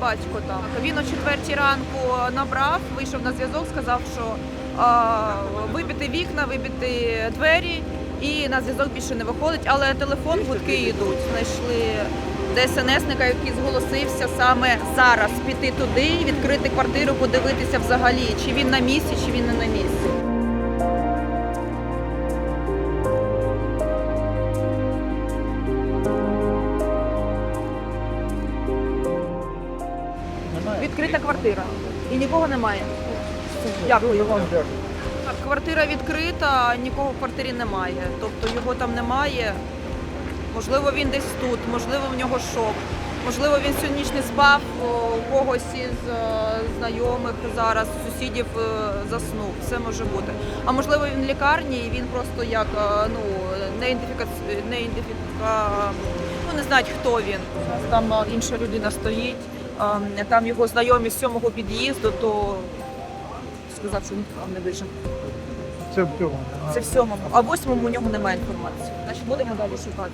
батько там. Він о четвертій ранку набрав, вийшов на зв'язок, сказав, що а, вибити вікна, вибити двері, і на зв'язок більше не виходить. Але телефон гудки йдуть. Знайшли ДСНСника, який зголосився саме зараз піти туди, відкрити квартиру, подивитися взагалі, чи він на місці, чи він не на місці. Відкрита квартира. І нікого немає. Дякую вам. Квартира відкрита, нікого в квартирі немає. Тобто його там немає. Можливо, він десь тут, можливо, в нього шок. Можливо, він всю не спав, у когось із е, знайомих зараз, сусідів е, заснув. Все може бути. А можливо, він в лікарні і він просто як е, ну не ідентифіка... не ідентифіка... ну не знають, хто він. Там інша людина стоїть, там його знайомі з сьомого під'їзду, то сказав, що він там не вижив. Це в цьому. Це в сьомому, а в восьмому у нього немає інформації. Значить, будемо далі шукати.